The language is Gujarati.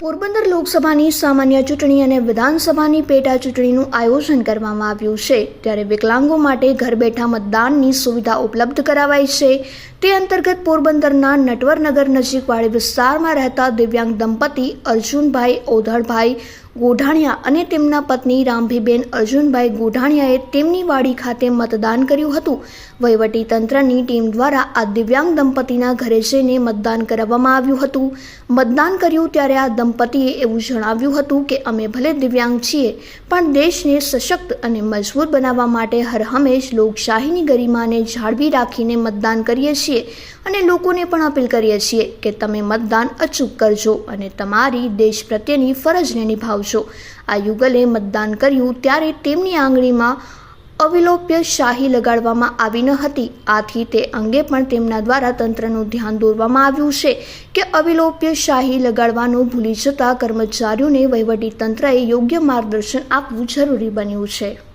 પોરબંદર લોકસભાની સામાન્ય ચૂંટણી અને વિધાનસભાની પેટા ચૂંટણીનું આયોજન કરવામાં આવ્યું છે. ત્યારે વિકલાંગો માટે ઘર બેઠા મતદાનની સુવિધા ઉપલબ્ધ કરાવાઈ છે. તે અંતર્ગત પોરબંદરના નટવરનગર નજીકવાળી વિસ્તારમાં રહેતા દિવ્યાંગ દંપતી અર્જુનભાઈ ઓધળભાઈ ગોઢાણિયા અને તેમના પત્ની રામભીબેન અર્જુનભાઈ ગોઢાણિયાએ તેમની વાડી ખાતે મતદાન કર્યું હતું. વહીવટી તંત્રની ટીમ દ્વારા આ દિવ્યાંગ દંપતીના ઘરે જઈને મતદાન કરાવવામાં આવ્યું હતું. મતદાન કર્યું ત્યારે આ દંપતીએ એવું જણાવ્યું હતું કે, અમે ભલે દિવ્યાંગ છીએ, પણ દેશને સશક્ત અને મજબૂત બનાવવા માટે હરહંમેશ લોકશાહીની ગરિમાને જાળવી રાખીને મતદાન કરીએ છીએ. અને લોકોને પણ અપીલ કરીએ છીએ કે તમે મતદાન અચૂક કરજો અને તમારી દેશ પ્રત્યેની ફરજને નિભાવજો. આ યુગલે મતદાન કર્યું ત્યારે તેમની આંગળીમાં અવિલોપ્ય શાહી લગાડવામાં આવી ન હતી. આથી તે અંગે પણ તેમના દ્વારા તંત્રનું ધ્યાન દોરવામાં આવ્યું છે કે અવિલોપ્ય શાહી લગાડવાનું ભૂલી જતા કર્મચારીઓને વહીવટી તંત્રએ યોગ્ય માર્ગદર્શન આપવું જરૂરી બન્યું છે.